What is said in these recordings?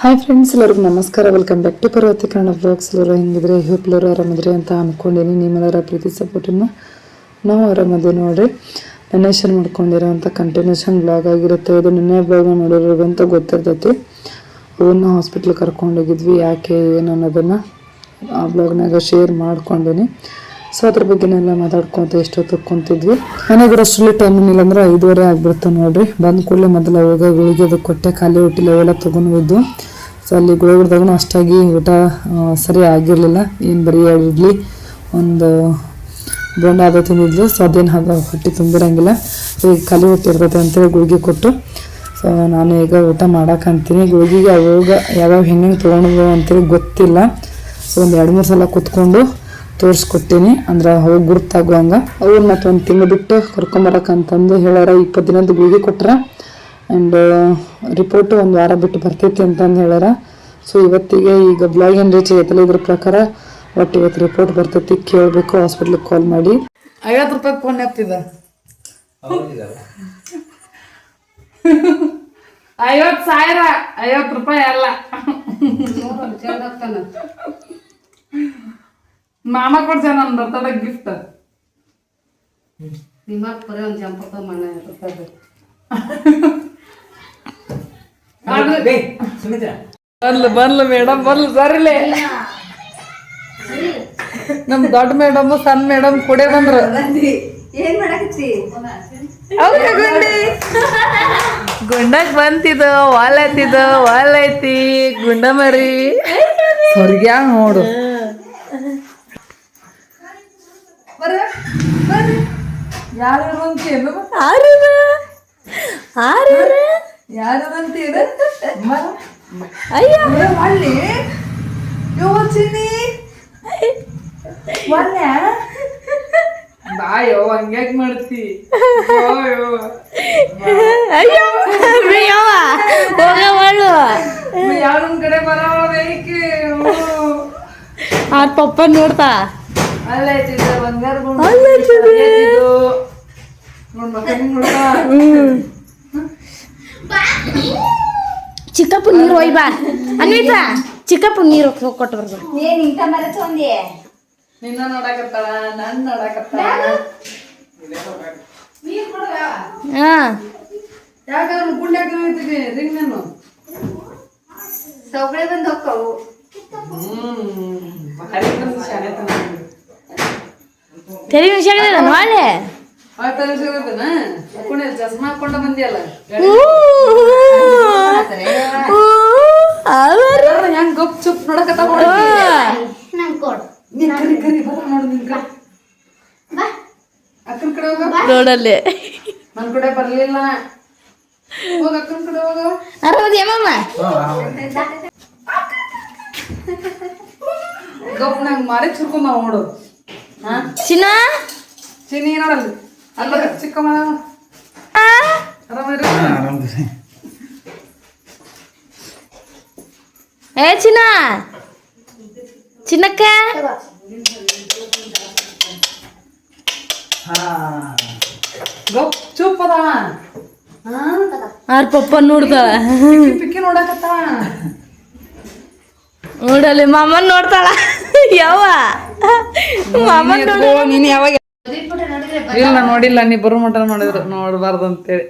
Hi friends ಎಲ್ಲರಿಗೂ ನಮಸ್ಕಾರ. Welcome back to Parvati Kannada blogs ಎಲ್ಲರೂ ಹೆಂಗಿದ್ರೆ? ಎಲ್ಲರೂ ಆರಾಮಿದ್ರಿ ಅಂತ ಅಂದ್ಕೊಂಡಿನಿ ನಿಮ್ಮೆಲ್ಲರ ಪ್ರೀತಿ ಸಪೋರ್ಟನ್ನು ನಾವು ಆರಾಮದೇ ನೋಡ್ರಿ. ನೆನ್ನೆ ಶೇರ್ ಮಾಡ್ಕೊಂಡಿರೋಂಥ ಕಂಟಿನ್ಯೂಷನ್ ಬ್ಲಾಗ್ ಆಗಿರುತ್ತೆ. ಇದು ನಿನ್ನೆ ಬ್ಲಾಗ್ ನೋಡಿರೋದಂತ ಗೊತ್ತಿರ್ತೈತಿ. ಅವನ್ನ ಹಾಸ್ಪಿಟ್ಲಿಗೆ ಕರ್ಕೊಂಡೋಗಿದ್ವಿ. ಯಾಕೆ, ಏನು ಅನ್ನೋದನ್ನು ಆ ಬ್ಲಾಗ್ನಾಗ ಶೇರ್ ಮಾಡ್ಕೊಂಡಿನಿ. ಸೊ ಅದ್ರ ಬಗ್ಗೆನೆಲ್ಲ ಮಾತಾಡ್ಕೊಂತ ಎಷ್ಟೊತ್ತು ಕುಂತಿದ್ವಿ ಮನೆಗೆ ಅಷ್ಟರಲ್ಲಿ ಟೈಮ್ ಇಲ್ಲ ಅಂದ್ರೆ ಐದುವರೆ ಆಗ್ಬಿಡ್ತು ನೋಡ್ರಿ. ಬಂದ ಕೂಡಲೇ ಮೊದಲ ಹೋಗ ಗುಳಿಗೆ ಅದು ಕೊಟ್ಟೆ, ಖಾಲಿ ಹೊಟ್ಟಿಲ್ಲ ಅವೆಲ್ಲ ತೊಗೊಂಡು ಸೊ ಅಲ್ಲಿ ಗುಳಿಗಿಡ್ದಾಗ ಅಷ್ಟಾಗಿ ಊಟ ಸರಿ ಆಗಿರಲಿಲ್ಲ. ಏನು ಬರೀ ಇಡ್ಲಿ, ಒಂದು ಬೋಂಡ ಅದು ತಿಂದಿದ್ಲು. ಸೊ ಅದೇನು ಹಾಗೆ ಹೊಟ್ಟೆ ತುಂಬಿರಂಗಿಲ್ಲ. ಈಗ ಖಾಲಿ ಹೊಟ್ಟೆ ಇರ್ತೈತೆ ಅಂತೇಳಿ ಗುಳಿಗೆ ಕೊಟ್ಟು, ಸೊ ನಾನು ಈಗ ಊಟ ಮಾಡೋಕ್ಕಂತೀನಿ ಗುಳಿಗೆಗೆ ಅವಾಗ ಯಾವ್ಯಾವ ಹೆಂಗೆ ತೊಗೊಂಡು ಅಂತೇಳಿ ಗೊತ್ತಿಲ್ಲ. ಸೊ ಒಂದು ಎರಡು ಮೂರು ಸಲ ಕುತ್ಕೊಂಡು ತೋರಿಸ್ಕೊಟ್ಟೀನಿ ಅಂದ್ರೆ ಅವು ಗುರ್ತಾಗುವಂಗ. ಅವ್ರು ಮತ್ತೆ ಒಂದು ತಿಂಗಳು ಬಿಟ್ಟು ಕರ್ಕೊಂಬರಕ್ಕಂತಂದು ಹೇಳ್ಯಾರ. ಇಪ್ಪತ್ತು ದಿನದ ಗುಳಿಗೆ ಕೊಟ್ರ. ಆ್ಯಂಡ್ ರಿಪೋರ್ಟ್ ಒಂದು ವಾರ ಬಿಟ್ಟು ಬರ್ತೈತಿ ಅಂತಂದು ಹೇಳ್ಯಾರ. ಸೊ ಇವತ್ತಿಗೆ ಈಗ ಬ್ಲಾಗ್ ಏನು ರೀಚ್ ಆಗೈತಲ್ಲ ಇದ್ರ ಪ್ರಕಾರ ಒಟ್ಟು ಇವತ್ತು ರಿಪೋರ್ಟ್ ಬರ್ತೈತಿ. ಕೇಳಬೇಕು ಹಾಸ್ಪಿಟ್ಲಿಗೆ ಕಾಲ್ ಮಾಡಿ. ಐವತ್ತು ರೂಪಾಯಿ ಫೋನ್ ಆಗ್ತಿದ್ದ ಐವತ್ತು ಸಾವಿರ ಐವತ್ತು ರೂಪಾಯಿ ಅಲ್ಲ. ಮಾಮ ಕೊಡ್ಸ ನನ್ನ ಬರ್ತದ ಗಿಫ್ಟ್ ನಿಮ್ಮಪ್ಪ ಬರೀ ಒಂದು ಜಂಪಕ ಮನೆ ಇರ್ತದೆ. ಬರ್ಲು. ಬರ್ಲು ಮೇಡಮ್ ಬರ್ಲು ಸರಿಲೆ ನಮ್ ದೊಡ್ಡ ಮೇಡಮ್ ಸಣ್ಣ ಮೇಡಮ್ ಕುಡೆ ಬಂದ್ರು. ಏನ್ ಮಾಡಕತ್ತಿ? ಅವ್ಕೆ ಗುಂಡಿ. ಗುಂಡಕ್ ಬಂತಿದ ವಾಲ್ ಐತಿದ ವಾಲ್ ಐತಿ. ಗುಂಡ ಮರಿ. ಹೊರ್ಗ್ಯಾಗ ನೋಡು. ಯಾರು ಅಂತೀರ ಯಾರು ಅಂತೀರ ಅಯ್ಯೋ. ಮಳ್ಳಿ ಯೋ ಚಿನ್ನಿ. ಒಲ್ಲೆ ಬಾಯೋ ಹಂಗ್ಯಾಕ್ ಮಾಡ್ತಿ? ಯಾರೊಂದ್ ಕಡೆ ಬರವ ಬೇಕೆ? ಆ ಪಪ್ಪ ನೋಡ್ತಾ. ಚಿಕ್ಕಪ್ಪ ನೀರು ಹೋಯ್ ಬಾ ಅನ್ವಿತಾ ಚಿಕ್ಕಪ್ಪ ನೀರು ಕೊಟ್ಟು ಬರ್ಬ ಏನ್ ಇಂತ ಮರ ತೊಂದಿ ನಿನ್ನ ನೋಡಕತ್ತಾಳ ನನ್ ನೋಡಕತ್ತಾಳ ಹಾ ಯಾಕಂದ್ರೆ ಗುಂಡ್ಯಾಕ ರಿಂಗ್ ನಾನು ಸೊಗಳೆ ಬಂದ್ ಹೋಕ್ಕವು ಹ್ಮ್ ಭಾರಿ ಬಂದು ಶಾಣೆತನ ನಿಂದು. ತೆರಿಗೆ ವಿಷಯ ನಾಳೆ ಆ ತರ ಸಿಗುತ್ತನ ಕುಣೆ ಚಸ್ಮಾ ಹಾಕೊಂಡ ಬಂದಿಯಲ್ಲ? ಹೆಂಗ್ ಗಪ್ ಚುಪ್ ಕೊಡು. ನೋಡಲ್ಲಿ. ನನ್ ಬರ್ಲಿಲ್ಲ. ಹೋಗ ಅಕ್ಕನ ಕಡೆ ಹೋಗ. ಗಪ್ ನಂಗ್ ಮಾರಿ ಚುರ್ಕೊಂಬ ನೋಡು. ಹಾ ಚಿನ್ನ ಚಿನಿ ನೋಡಲ್ಲಿ ಅಲ್ಲ ಚಿಕ್ಕಮ್ಮ ಆರಾಮಿರಿ ಏ ಚಿನ್ನ ಚಿನ್ನಕ್ಕ ಗಪ್ ಚುಪ್ ಅದ ಆರ್ ಪಪ್ಪ ನೋಡ್ತಾಳ ಪಿಕ್ಕಿ ಪಿಕ್ಕಿ ನೋಡಕತ್ತಾವ ನೋಡಲ್ಲಿ ಮಾಮನ್ ನೋಡ್ತಾಳ ಯಾವ? ನೋಡ ನೀನ್ ಯಾವಾಗ ಇಲ್ಲ ನೋಡಿಲ್ಲ ನೀ ಬರೋ ಮಟನ್ ಮಾಡಿದ್ರು ನೋಡಬಾರ್ದು ಅಂತೇಳಿ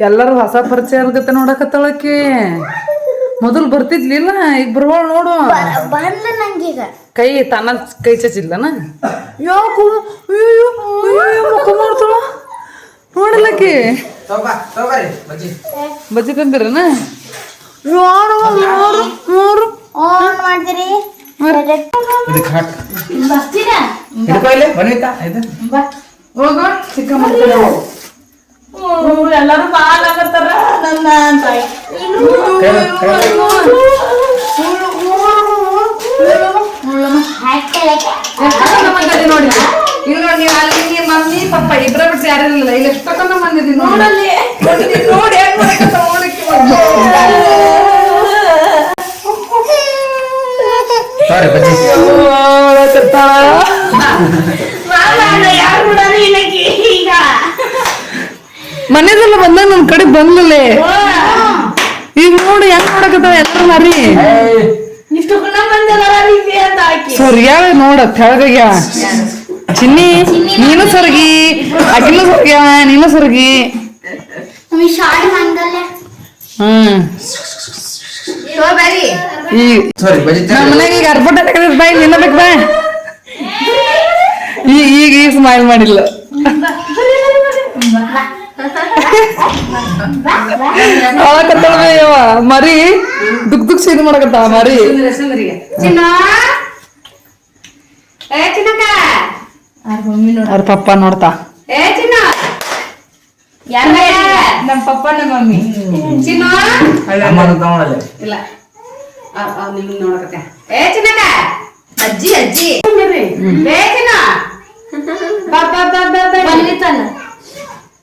ಎಲ್ಲರೂ ಹೊಸ ಪರಿಚಯ ಆಗತ್ತೆ ನೋಡಕತ್ತಳಕ್ಕೆ ಮೊದಲು ಬರ್ತಿದ್ಲಿಲ್ಲ ಈಗ ಬರ್ವಾಳ ನೋಡು. ಬಂದ ನಂಗೀಗ. ಕೈ ತನ್ನ ಕೈ ಚಚಿಲ್ಲನ ಯಾಕೋ? ಅಯ್ಯೋ ಅಯ್ಯೋ ಮುಖ ಮಾಡ್ತಾಳ. ನೋಡಲಕ್ಕೆ ಬಜ್ಜಿ ತಂದಿರನ? ಹೋಗ. ಚಿಕ್ಕಮ್ಮ ಕಡೆ ಹೋಗು. ಎಲ್ಲರೂ ಬಾಲ್ ಆಗತ್ತಾರ ನನ್ನ ಅಂತ ನೋಡಿ ಇಲ್ಲಿ ನೋಡಿ ನೀವು ಅಲ್ಲಿ ನಿಮ್ಮ ಮಮ್ಮಿ ಪಪ್ಪ ಇಬ್ಬರ ಬಿಟ್ಟು ಯಾರು ಇಲ್ಲ ಎಷ್ಟೊಂದು ಬಂದಿದ್ದೀನಿ ನೋಡಲ್ಲಿ. ನೋಡಿ. ಯಾರು ಬಿಡಲ್ಲ ಈಗ ಮನೆ ಹೇಳಿದಲ್ಲ ಬಂದಾಗ ನನ್ ಕಡೆ ಬಂದ್ಲೇ ಈಗ ನೋಡು ಹೆಂಗ್ ನೋಡಕತ್ತಾವ ಎಲ್ಲರೂ ಮರಿ ಇಷ್ಟು ಗುಣ ಬಂದಲ್ಲ ರೀತಿ ಅಂತ ಹಾಕಿ ಸರಿಯಾವ ನೋಡ ತೆಳಗ್ಯಾವ ಚಿನ್ನಿ ನೀನು ಸೊರಗಿ ಅಕಿನು ಸೊರಗ್ಯಾವ ನೀನು ಸೊರಗಿ ನಮಗೆ ಶಾರ್ಟ್ ಮಂಗಲ್ಯ ಹ್ಮ್ ಬರ್ರಿ ಈ ಸಾರಿ ಬಜಿ ನಮ್ಮ ಮನೆಗೆ ಈಗ ಅರ್ಪಟ ತಗದಿದ್ ಬಾಯ್ ನಿನ್ನ ಬೇಕು ಬಾ ಈಗ ಈಗ ಈಗ ಸ್ಮೈಲ್ ಮಾಡಿಲ್ಲ ಅಳಕತ್ತಾಳ ಯವ್ವ ಮರಿ ದುಕ್ ದುಕ್ ಸೀದ್ ಮಾಡಕತ್ತಾವ ಮರಿ. ಅವ್ರ ಪಪ್ಪ ನೋಡ್ತಾ. ಏ ಚಿನ್ನ? ಯಾರ ನಮ್ಮ ಪಪ್ಪ ನಮ್ಮ ಮಮ್ಮಿ. ಇಲ್ಲ. ನೋಡಕತ್ತೆ. ಏ ಚಿನ್ನಕ ಅಜ್ಜಿ ಅಜ್ಜಿ. ಏ ಚಿನ್ನ? ಬಾ ಬಾ ಬಾ ಬಾ ಬಾ. ಬಂದಿತ್ತಾನ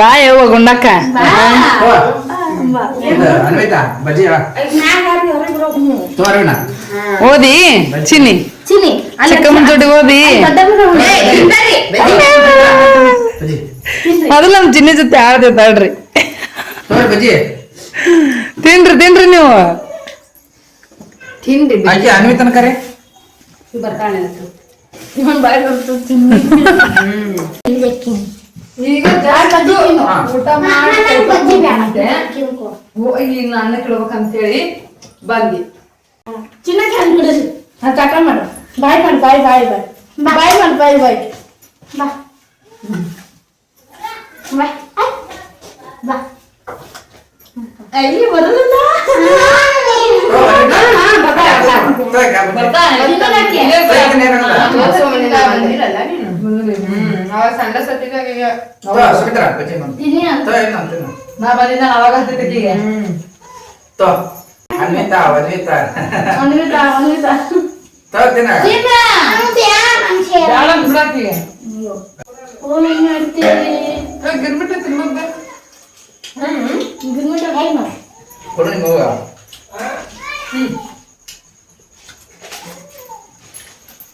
ಬಾ ಯವ್ವ ಗುಂಡಕ್ಕ. ಓದಿ ಚಿನ್ನಿ. ಚಿನ್ನಿ ಚಿಕ್ಕಮ್ಮನ ಜೋಡಿ ಓದಿ. ಮೊದಲು ನಮ್ ಚಿನ್ನಿ ಜೊತೆ ಆಡ್ದೆ ತಡ್ರಿ. ತೋರಿ ಬಜ್ಜಿ. ತಿನ್ರಿ ತಿನ್ರಿ ನೀವು. ತಿಂಡಿ ಆಕೆ ಅನ್ವಿತನ ಕರೆ. ಬರ್ತಾಳೆ ಇವನ್ ಬಾಯ್ ಬರ್ತು ಚಿನ್ನಿ. ಈಗ ಊಟ ಮಾಡಿ ಇನ್ನು ಅನ್ನ ಕೇಳ್ಬೇಕಂತೇಳಿ ಬಂದಿ ಚಿನ್ನಕ್ಕೆ ಹಣ್ಣು ಬಿಡಿಸಿ ಹಾ ತಕ ಮಾಡು ಬಾಯ್ ಮಾಡು ಬಾಯ್ ಬಾಯ್ ಬಾಯ್ ಬಾಯ್ ಮಾಡು ಬಾಯ್ ಬಾಯ್ ಬಾ ಬಾ ಬಾ ಇಲ್ಲಿ ಬರಲಿಲ್ಲ ಸಂಡ ಸತಿಗೆ ಸುಮಿತ್ರಾ ಬಜ್ಜಿ ಮಾಡು. ತಿನ್ನಿ ಅಂತ ತೋ ಏನು ಅಂತೀನಿ ನಾ ಬಂದಿದ್ದ ಅವಾಗ ಹತ್ತಿಟ್ಟಿಗೆ ತೋ ಅನ್ವಿತಾ ಅನ್ವಿತಾ. ಅನ್ವಿತ ಅನ್ವಿತ. ತೋ ತಿನ್ಬೇಕು ಗಿರ್ಮಿಟ ಬಾಯ್ ಮಾಡು. ಕೊಡು ನಿಮ್ಗೆ. ಹೋಗ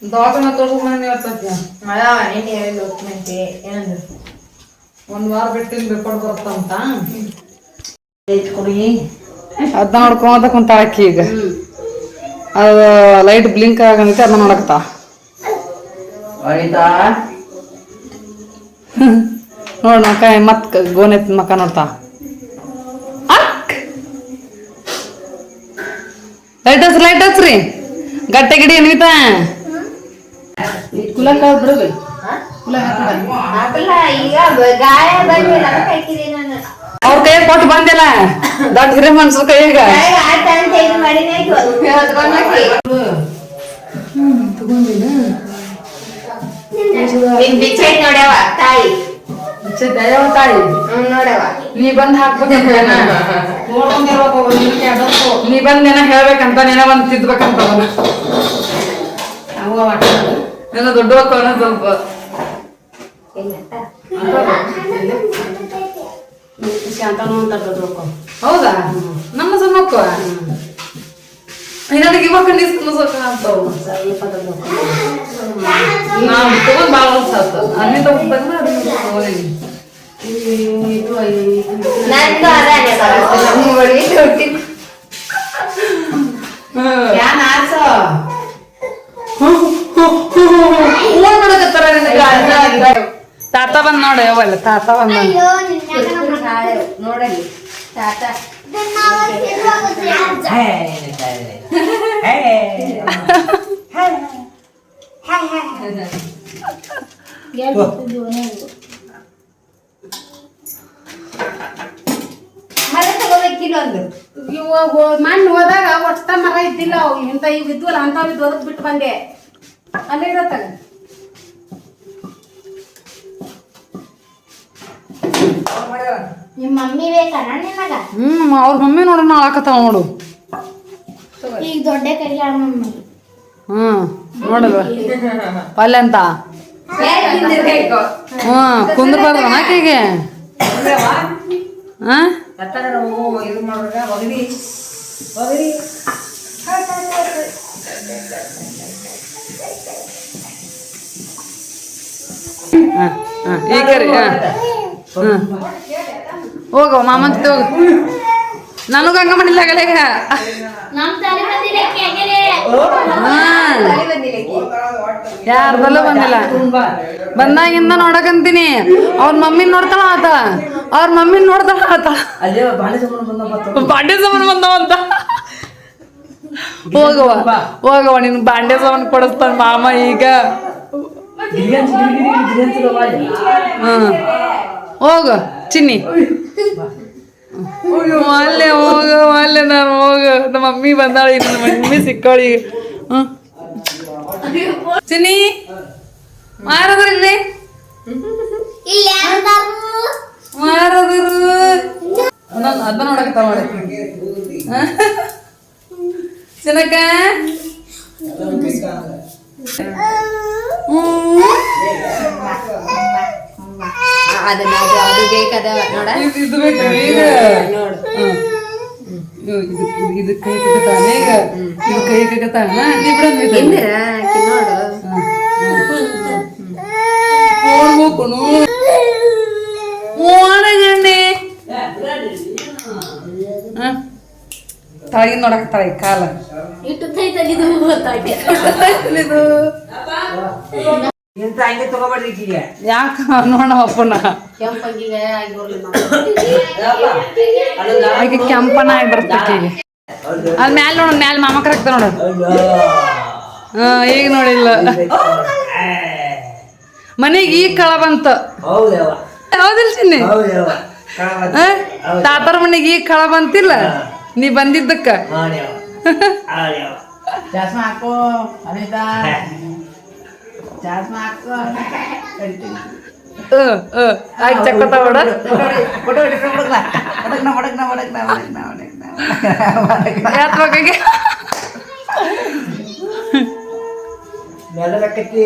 ದವಾಖಾನೆ ತೋರ್ಸ್ಕೊಂಡ್ ಹೇಳಿಲ್ಲ ಹೋಗ್ತಂತೆ ಏನಂದ್ರು ಒಂದ್ ವಾರ ಬಿಟ್ಟಿನ ರಿಪೋರ್ಟ್ ಬರ್ತಂತ ಕೊಡಿ. ಅದ್ನ ನೋಡ್ಕೊಂತ ಕುಂತಾಳ ಆಕಿ ಈಗ. ಅದು ಲೈಟ್ ಬ್ಲಿಂಕ್ ಆಗಂತೆ ಅದನ್ನ ನೋಡಕತ್ತ? ಅನಿತಾ? ನೋಡ್ ನಾ ಕೈ ಮತ್ ಕ- ಗೋನೆ ಮಕ್ಕ ನೋಡ್ತಾ? ಅಕ್! ಲೈಟ್ ಹಚ್ರಿ ಲೈಟ್ ಹಚ್ರಿ ಗಟ್ಟೆ ಗಿಡಿ ಅನ್ವಿತಾ? ಕುಲಕ್ಕ ಬಿಡುವೆ ಈಗ ಬ- ಗಾಯ ಬಂದಿಲ್ಲ ಅದಕ್ಕೆ ಹಾಕಿದೆ ನಾನು. ಅವ್ರ ಕೈ ಕೊಟ್ಟು ಬಂದಿಲ್ಲ. ದೊಡ್ಡ ಹಿರೇ ಮನ್ಸು ಕೈಯಾಗ. ನೀ ಬಂದ್ ಹಾಕ್ಬೇಕಂತ ನೀ ಬಂದ್ ಏನ ಹೇಳ್ಬೇಕಂತ ನೀನ ಬಂದ್ ತಿದ್ಬೇಕಂತ ನೀನು ದೊಡ್ಡ ಮಕ್ಕಳು ಸ್ವಲ್ಪ ಹೌದಾ ನಮ್ಮ ಸಣ್ಣ ಮಕ್ಕಳು ನನಗೆ ಇವಾಗ ನಿಸ್ಕೊಂಡು ಸ್ವಲ್ಪ ಅಂತವು ನಾವು ತಗೊಂಡ್ ಭಾಳ ವರ್ಷ ಆತು ಅಲ್ಲಿ ತಗೊಂಡ್ ತಗೊಂಡಿನಿ ತಾತ ಮರ ತಗೋಬೇಕಿಲ್ಲ ಒಂದು ಇವಾಗ ಮಣ್ಣು ಹೋದಾಗ ಒಟ್ಟ ಮರ ಇದ್ದಿಲ್ಲ ಅವು ಇಂಥ ಇವ್ ಇದ್ವಲ್ಲ ಅಂಥವ್ ಇದ್ದು ಅದಕ್ಕೆ ಬಿಟ್ಟು ಬಂದೆ ಅಲ್ಲೇ ಇರತ್ತಾಗ ನಿಮ್ ಮಮ್ಮಿ ಬೇಕಣ್ಣ ನಿನಗ ಹ್ಮ್ ಅವ್ರ ಮಮ್ಮಿ ನೋಡೋಣ ಆಳಕತ್ತಾವ ನೋಡು. ಈಗ ದೊಡ್ಡ ಮಮ್ಮಿ. ಹ್ಮ್ ನೋಡಲ್ವ ಪಲ್ಯ ಅಂತ? ಹ್ಮ್ ಕುಂದ್ರಬಾರ್ದು ಆಕೆಗೆ ಹಾ ಇದು ಮಾಡ್ರ ಒಗದಿ ಒಗದಿ ಹಾ, ಹಾ, ಈಗ ರೀ ಹಾ. ಹ್ಮ್ ಹೋಗು ಮಾಮನ್ ಜೊತೆ ಹೋಗು. ನನಗೂ ಹಂಗ ಮಾಡಿಲ್ಲ ಗಲೆಗ ನಮ್ ತಲೆ ಬಂದಿಲ್ಲ ಯಾರ್ದಲ್ಲೂ ಬಂದಿಲ್ಲ? ಬಂದಾಗಿಂದ ನೋಡಕಂತೀನಿ. ಅವ್ರ ಮಮ್ಮಿ ನೋಡ್ತಾಳ ಆತ. ಅವ್ರ ಮಮ್ಮಿ ನೋಡ್ತಾಳ ಆತ. ಬಾಂಡೆ ಸಾಮಾನು ಬಂದವಂತ ಹೋಗವ ಹೋಗವ ನಿನ್ ಬಾಂಡೆ ಸಾಮಾನು ಕೊಡಿಸ್ತಾನ ಮಾಮ ಈಗ. ಹೋಗು ಚಿನ್ನಿ. ಅಲ್ಲೇ ಹೋಗ ಅಲ್ಲೇ ನಾನು ಹೋಗ. ನಮ್ಮ ಮಮ್ಮಿ ಬಂದಾಳ ನಮ್ಮ ಮಮ್ಮಿ ಸಿಕ್ಕಾಳಿ. ಚಿನ್ನಿ ಮಾರದ್ರಿ ಇಲ್ಲಿ? ಇಲ್ಲ ಮಾರದ್ರು ನಾನು ಅದನ್ನ ನೋಡಕತ್ತಾವ ನೋಡಿ ಚಿನ್ನಕ್ಕ ಅದನ್ನ ಅದು ಅದು ಬೇಕದ ನೋಡ ಇದು ಇದು ಬೇಕು? ಈಗ. ಇದು ಇದು- ಇದು ಕೈ ಕಗತಾನ ಈಗ ಇದು ಕೈ ಕಗತಾನ ನೀ ಐತೆ. ಇಂದಿರ ಆಕಿ ನೋಡು. ನೋಡ್ಬೇಕು ನೋಡಗಣ್ಣೆ ತಾಯಿಗೆ ನೋಡಕತ್ತಾಳ ಈ ಕಾಲ. ಇಟ್ಟು ಇಂತ ಹಂಗೆ ತಗೋಬೇಡ್ರಿ ಈಕಿಗೆ ಯಾಕ? ನೋಡ ಅಪ್ಪನ. ಕೆಂಪಂಗಿಗೆ ಆಗಿ ಬರ್ಲಿ ಆಕೆ ಕೆಂಪನ ಆಗಿ ಬರ್ತೈತಿ ಅದ್ ಮ್ಯಾಲ ನೋಡ ಮ್ಯಾಲ ಮಾಮ ಕರೆಕ್ತ ನೋಡು. ಹಾ ಈಗ ನೋಡಿಲ್ಲ. ಮನೆಗೆ ಈಗ ಕಳ ಬಂತ. ಹೌದಿಲ್ಲ ಚಿನ್ನಿ? ತಾತರ ಮನೆಗೆ ಈಗ ಕಳ ಬಂತಿಲ್ಲ? ನೀ ಬಂದಿದ್ದಕ್ಕ? ಹಾಕೋ ಅನಿತಾ. ಯಾತ್ವಾಗೆ ನೆದರಕ್ಕತ್ತಿ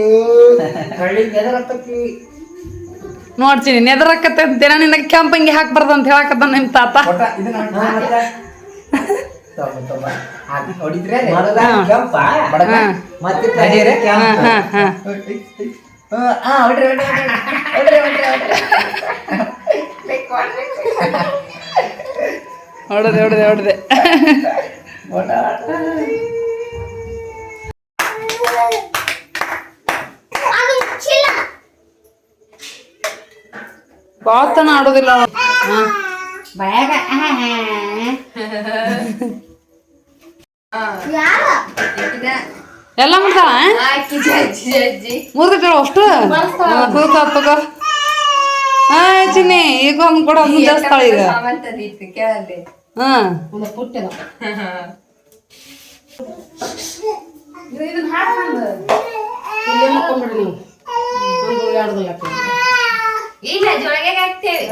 ಕಳ್ಳಿ ನೆದರಕ್ಕತ್ತಿ ನೋಡ್ತೀನಿ ನೆದರಕ್ಕತ್ತೆ ದಿನ ನಿನ್ನ ಕೆಂಪಂಗಿ ಹಾಕ್ಬಾರ್ದು ಅಂತ ಹೇಳಕತ್ತ ನಿಮ್ಮ ತಾತ. ಹೊಡೆದೆ ಹೊಡೆದೆ ಹೊಡೆದೆ. ಫೋಟೋ ಬಾತನ ಆಡೋದಿಲ್ಲ. ಹಾ. ಎಲ್ಲ ಮಾಡ್ತಾವ ಅಷ್ಟು? ಈಗ ಒಂದು ಕೊಡ ಒಂದು ಈಗ ಇಲ್ಲ ಜೊಳಗೆ ಹಾಕ್ತೇವೆ.